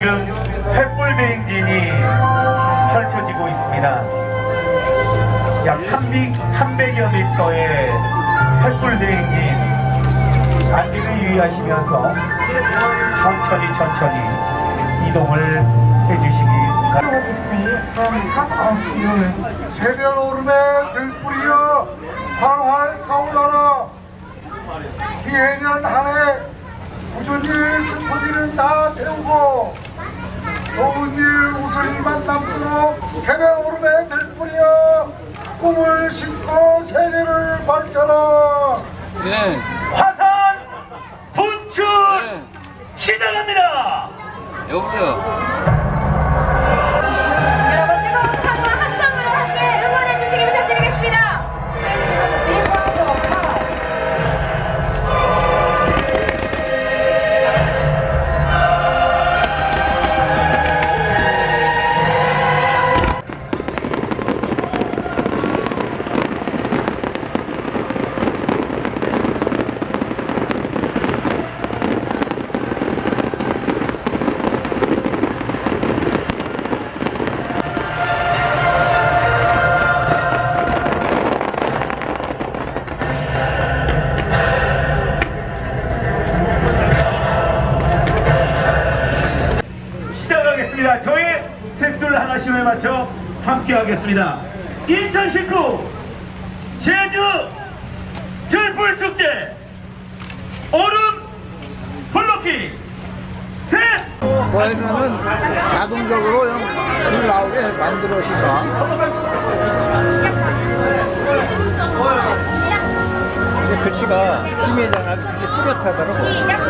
지금 횃불 대행진이 펼쳐지고 있습니다. 약 300, 300여 미터의 횃불 대행진 안전을 유의하시면서 천천히 천천히 이동을 해주시기 바랍니다. 새별 오름에 들뿌리여 활활 타올라라 기해년 한해 슬픈 일은 다 태우고 좋은 일 웃을 일만 남도록 새별 오름에 들뿌리여 꿈을 심고 세계를 밝혀라 네. 화산 분출 네. 시작합니다. 여보세요. 하겠습니다. 저희 셋둘 하나씩에 맞춰 함께 하겠습니다. 2019 제주 들불축제 얼음 블로킹 셋! 거기서는 자동적으로 불 나오게 만들어진다. 근데 글씨가 힘에 대한 이렇게 뚜렷하더라고.